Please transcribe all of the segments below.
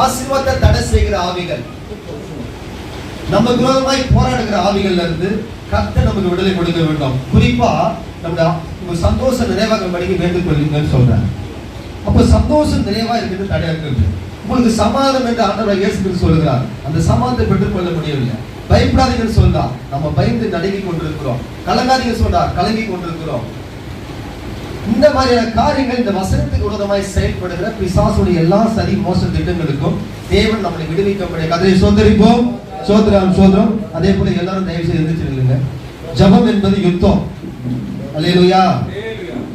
ஆசீர்வாதத்தை தடை செய்கிற ஆவிகள். நம்ம விரோதமாய் போராடுகிற ஆவிகள்ல இருந்து கத்த நமக்கு விடுதலை கொடுக்க வேண்டும். குறிப்பா நம்ம சந்தோஷ சந்தோஷம் நிறைவாக படிக்க வேண்டும் கொள்ளுங்கன்னு சொல்றாங்க அப்போ சந்தோஷம் நிறைவா இருக்கிறது தடையா இருக்கிறது. உங்களுக்கு சமாதம் என்று ஆண்டவர் இயேசு சொல்கிறார் அந்த சமாதானத்தை பெற்றுக்கொள்ள முடியவில்லை. பயப்படாதீங்கன்னு சொல்றார். நம்ம பயந்து நடுங்கி கொண்டிருக்கிறோம். கலங்காதீங்க சொல்றார். கலங்கி கொண்டிருக்கிறோம். இந்த மாதிரியான காரியங்கள் இந்த வசனத்துக்கு விரோதமாய் செயல்படுகிற பிசாசுடைய எல்லா சரி மோச திட்டங்களுக்கும் தேவன் நம்மளை விடுவிக்க முடிய கதையை சோதரிப்போம். சோதரம் சோதரம். அதே போல எல்லாரும் தயவு செய்து எந்திரிச்சிருங்க ஜபம் என்பது யுத்தம். அல்லேலூயா.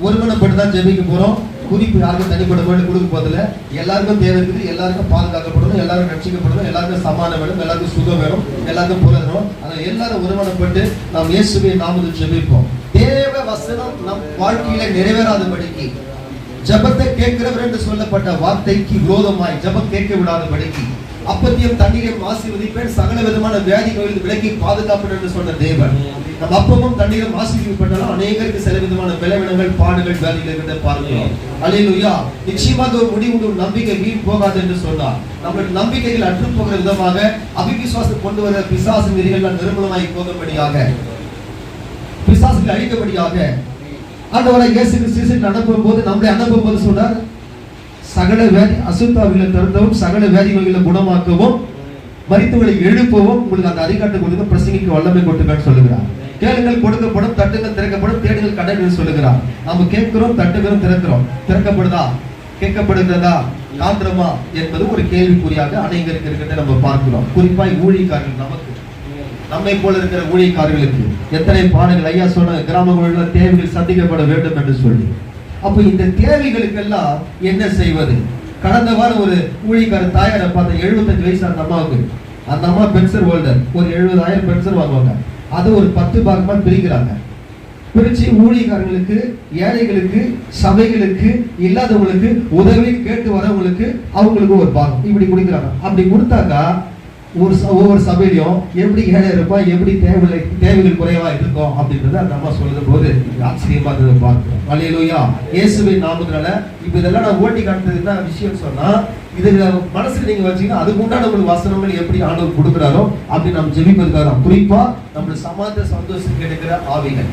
ஒருமனப்பட்டு தான் ஜெபிக்க போறோம். குறிப்பு யாருக்கும் தனிப்பட்ட போட்டு கொடுக்க போதில்ல எல்லாருக்கும் தேவை இருக்குது. எல்லாருக்கும் பாதுகாக்கப்படணும். எல்லாரும் ரட்சிக்கப்படணும். எல்லாருக்கும் சமானம் வேணும். எல்லாருக்கும் சுகம் வேணும். எல்லாருக்கும் புலதணும் அதனால் எல்லாரும் ஒருமனப்பட்டு நாம் இயேசுவை நாமது ஜெபிப்போம். தேவ வசனம் நம் வாழ்க்கையில நிறைவேறாதபடிக்கு ஜபத்தை கேட்கிறவர் என்று சொல்லப்பட்ட வார்த்தைக்கு விரோதமாய் ஜபம் கேட்க விடாதபடிக்கு அப்பத்தியம் தண்ணீரையும் ஆசீர்வதிப்பேன் சகல விதமான வியாதி கோயில் விலக்கி பாதுகாப்பேன் என்று சொன்ன தேவன். நம் அப்பமும் தண்ணீரும் ஆசீர்வதிக்கப்பட்டாலும் அநேகருக்கு சில விதமான விளைவினங்கள் பாடுகள் வியாதிகள் இருக்கிறத பார்க்கிறோம். அலையிலுயா நிச்சயமாக ஒரு முடிவு ஒரு நம்பிக்கை வீண் போகாது என்று சொன்னார். நம்மளுடைய நம்பிக்கைகள் அற்று போகிற விதமாக அபிவிசுவாசம் கொண்டு வர பிசாசு நெறிகள் நிர்மலமாய் போகும்படியாக பிசாசுக்கு அழிக்கபடியாக ஆண்டவரை இயேசு கிறிஸ்து அனுப்பும் போது நம்மளை அனுப்பும் போது சொன்னார் சகல வியாதி அசுத்தாவிகளை திறந்தவும் சகல வியாதிகளை குணமாக்கவும் மரித்தவர்களை எழுப்பவும் உங்களுக்கு அந்த அதிகாரத்தை கொடுக்க பிரசங்கிக்கு வல்லமை கொடுத்துக்கான்னு சொல்லுகிறார். கேளுங்கள் கொடுக்கப்படும் தட்டுங்கள் திறக்கப்படும் தேடுங்கள் கடன்கள் சொல்லுகிறார். நாம கேட்கிறோம் தட்டுகிறோம் திறக்கிறோம். திறக்கப்படுதா? கேட்கப்படுகிறதா? காண்றோமா என்பது ஒரு கேள்விக்குறியாக அனைவருக்கு இருக்கிறத நம்ம பார்க்கிறோம். குறிப்பாக ஊழியக்காரர்கள் நமக்கு. நம்மை போல இருக்கிற ஊழியக்காரர்களுக்கு எத்தனை பாடங்கள் ஐயா சொன்ன கிராமங்களில் தேவைகள் சந்திக்கப்பட வேண்டும் என்று சொல்லி. அப்போ இந்த தேவைகளுக்கெல்லாம் என்ன செய்வது? கடந்த வாரம் ஒரு ஊழியக்கார தாயாரை பார்த்த எழுபத்தஞ்சு வயசு அந்த அம்மாவுக்கு. அந்த அம்மா பென்சர் ஹோல்டர் ஒரு எழுபதாயிரம் பென்சர் வாங்குவாங்க. அதை ஒரு பத்து பாகமா பிரிக்கிறாங்க. பிரிச்சு ஊழியக்காரங்களுக்கு ஏழைகளுக்கு சபைகளுக்கு இல்லாதவங்களுக்கு உதவி கேட்டு வரவங்களுக்கு அவங்களுக்கு ஒரு பாகம். இப்படி கொடுக்குறாங்க. அப்படி கொடுத்தாக்கா ஒரு ச- ஒவ்வொரு சபையிலையும் எப்படி ஏழை இருப்போம் எப்படி தேவை தேவைகள் குறைவா இருக்கும் அப்படின்றத அந்த அம்மா சொல்லும் போது ஆச்சரியமா இருந்தது பார்க்கிறோம். வலையிலோயா இயேசுவின் நாமத்தினால இப்ப இதெல்லாம் நான் ஓட்டி காட்டுறது என்ன விஷயம் சொன்னா இது மனசுல நீங்க வச்சீங்கன்னா அதுக்கு உண்டான உங்களுக்கு வசனங்கள் எப்படி ஆண்டவர் கொடுக்குறாரோ அப்படி நம்ம ஜெபிப்பதுக்காக குறிப்பா நம்மளுக்கு சமாத சந்தோஷம் கிடைக்கிற ஆவிகள்.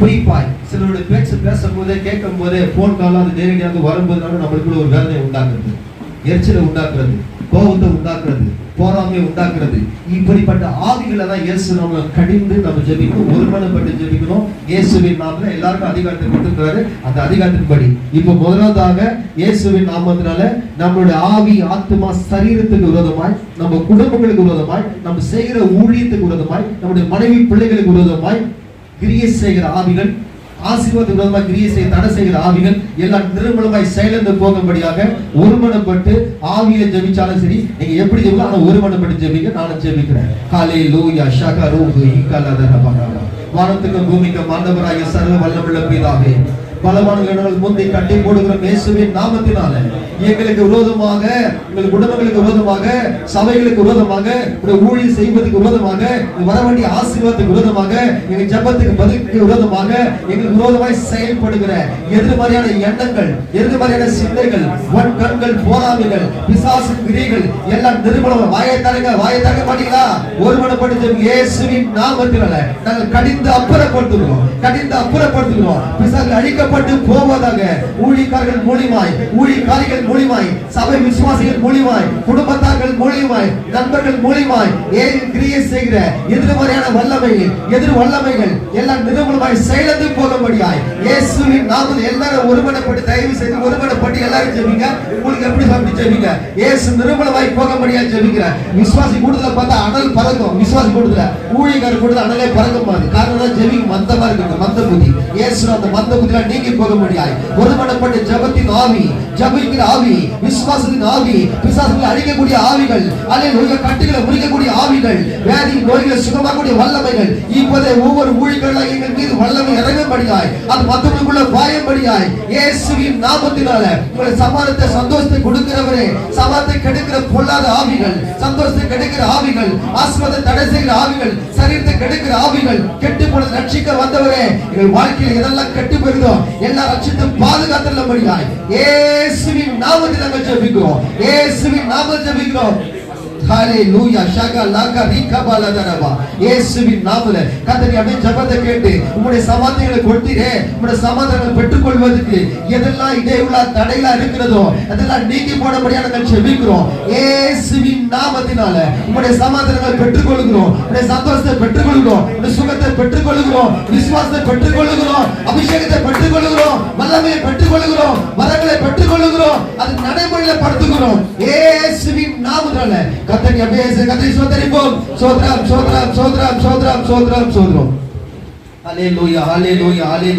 குறிப்பாய் சிலருடைய பேச்சு பேசும்போதே கேட்கும் போதே போன் கால் அது நேரடியாக வரும்போதுனால நம்மளுக்குள்ள ஒரு வேதனை உண்டாக்குறது. எரிச்சலை உண்டாக்குறது. கோபத்தை உண்டாக்குறது போராமையை உண்டாக்குறது. இப்படிப்பட்ட ஆவிகளை தான் இயேசு நம்ம கடிந்து நம்ம ஜெபிக்கணும். ஒருமனப்பட்டு ஜெபிக்கணும். இயேசுவின் நாமத்தில் எல்லாருக்கும் அதிகாரத்தை கொடுத்துருக்காரு அந்த அதிகாரத்தின்படி இப்போ முதலாவதாக இயேசுவின் நாமத்தினால நம்மளுடைய ஆவி ஆத்மா சரீரத்துக்கு விரோதமாய் நம்ம குடும்பங்களுக்கு விரோதமாய் நம்ம செய்கிற ஊழியத்துக்கு விரோதமாய் நம்முடைய மனைவி பிள்ளைகளுக்கு விரோதமாய் கிரியை செய்கிற ஆவிகள் ஆசீர்வாத விரோதமாக கிரியை செய்ய தடை செய்கிற ஆவிகள் எல்லாம் நிர்மலமாய் செயலந்து போகும்படியாக ஒருமனப்பட்டு ஆவிய ஜெபிச்சாலும் சரி நீங்க எப்படி ஜெபிக்கலாம் ஆனா ஒருமனப்பட்டு ஜெபிக்க நானும் ஜெபிக்கிறேன். காலே லூயா ஷக ரூஹு இக்கலதர வானத்துக்கும் பூமிக்கும் மாந்தவராய சர்வ வல்லமுள்ள பிதாவே பலமான இடங்கள் முந்தி கட்டி போடுகிற இயேசுவின் நாமத்தினால எங்களுக்கு விரோதமாக எங்கள் குடும்பங்களுக்கு விரோதமாக சபைகளுக்கு விரோதமாக ஊழியர் செய்வதற்கு விரோதமாக வரவண்டிய வர வேண்டிய ஆசீர்வாதத்துக்கு விரோதமாக எங்க ஜெபத்துக்கு பதிலுக்கு விரோதமாக எங்களுக்கு விரோதமாய் செயல்படுகிற எதிர்மறையான எண்ணங்கள் எதிர்மறையான சிந்தைகள் ஒன் கண்கள் போராமைகள் பிசாசு கிரிகள் எல்லாம் நிறுவனம் வாயை தரங்க வாயை தரங்க மாட்டீங்களா? ஒருமனப்படுத்த இயேசுவின் நாமத்தினால நாங்கள் கடிந்து அப்புறப்படுத்துகிறோம் கடிந்து அப்புறப்படுத்துகிறோம். பிசாசுகள் அழிக்கப்பட்டு போவதாக ஊழியக்காரர்கள் மூலியமாய் ஊழியக்காரிகள் மூலியமாய் சபை விசுவாசிகள் மூலியமாய் குடும்பத்தார்கள் மூலியமாய் நண்பர்கள் மூலியமாய் ஏன் கிரியை செய்கிற எதிர்மறையான வல்லமைகள் எதிர் வல்லமைகள் எல்லாம் நிறுவனமாய் செயலந்து போகும்படியாய் இயேசுவின் நாமத்தில் எல்லாரும் ஒருமனப்பட்டு தயவு செய்து ஒருமனப்பட்டு எல்லாரும் ஜெபிங்க. உங்களுக்கு எப்படி சாப்பிட்டு ஜெபிங்க? இயேசு நிறுவனமாய் போகும்படியா ஜெபிக்கிற விசுவாசி கூடுதல பார்த்தா அனல் பறக்கும். விசுவாசி கூடுதல ஊழியக்காரர் கூட்டத்துல அனலே பறக்கும் மாதிரி காரணம் தான் ஜெபிக்கு மந்தமா இருக்கு மந்த புத்தி இயேசு அந்த மந்த புத்தியில நீங்கி போக முடியாது ஒருமனப்பட்ட ஜெபத்தின் ஆவி ஜபிக்கிற ஆவி விசுவாசத்தின் ஆவி பிசாசுகளை அழிக்கக்கூடிய ஆவிகள் அல்லேலூயா கட்டுகளை முறிக்கக்கூடிய ஆவிகள் வேதி நோய்களை சுகமாக்கூடிய வல்லமைகள் இப்போதே ஒவ்வொரு ஊழியர்களாக எங்கள் மீது வல்லமை இறங்கும்படியாய் அது மற்றவர்களுக்குள்ள பாயும்படியாய் இயேசுவின் நாமத்தினால உங்களை சமாதத்தை சந்தோஷத்தை கொடுக்கிறவரே சமாதத்தை கெடுக்கிற பொல்லாத ஆவிகள் சந்தோஷத்தை கெடுக்கிற ஆவிகள் ஆசிர்வாதத்தை தடை செய்கிற ஆவிகள் சரீரத்தை கெடுக்கிற ஆவிகள் கெட்டு போன ரட்சிக்க வந்தவரே எங்கள் வாழ்க்கையில் எதெல்லாம் கெட்டு போயிருந்தோம் எல்லா ரட்சித்தும் பாதுகாத்துள்ளபடியாய் இயேசுவின் நாமத்தில் நாங்கள் ஜெபிக்கிறோம். இயேசுவின் நாமத்தில் ஜெபிக்கிறோம். ஹalleluya ஷகா லாகா ரீகா பாலதரபா இயேசுவின் நாமத்திலே. கர்த்தர் அப்படியே ஜெபத்தை கேட்டு உம்முடைய சமாதானங்களை கொடுத்தீரே உம்முடைய சமாதானங்களை பெற்றுக்கொள்வதற்கு எதெல்லாம் உள்ள தடையில இருக்கிறதோ அதெல்லாம் நீக்கி போடபடியா நாங்கள் ஜெபிக்கிறோம். இயேசுவின் நாமத்தினால உங்களுடைய சமாதானங்களை பெற்றுக்கொள்கிறோம். உங்களுடைய சந்தோஷத்தை பெற்றுக்கொள்கிறோம். உங்களுடைய சுகத்தை பெற்றுக்கொள்கிறோம். விசுவாசத்தை பெற்றுக்கொள்கிறோம். அபிஷேகத்தை பெற்றுக்கொள்கிறோம். வல்லமையை பெற்றுக்கொள்கிறோம். வரங்களை பெற்றுக்கொள்கிறோம். அது நடைமுறையில படுத்துகிறோம் ஏசுவின் நாமத்தினால. கத்தனி அபிஷேக கத்தனி சோதரிப்போம். சோத்ராம் சோத்ராம் சோத்ராம் சோத்ராம் சோத்ரம் சோத்ரம் ஹalleluya ஹalleluya ஹalleluya.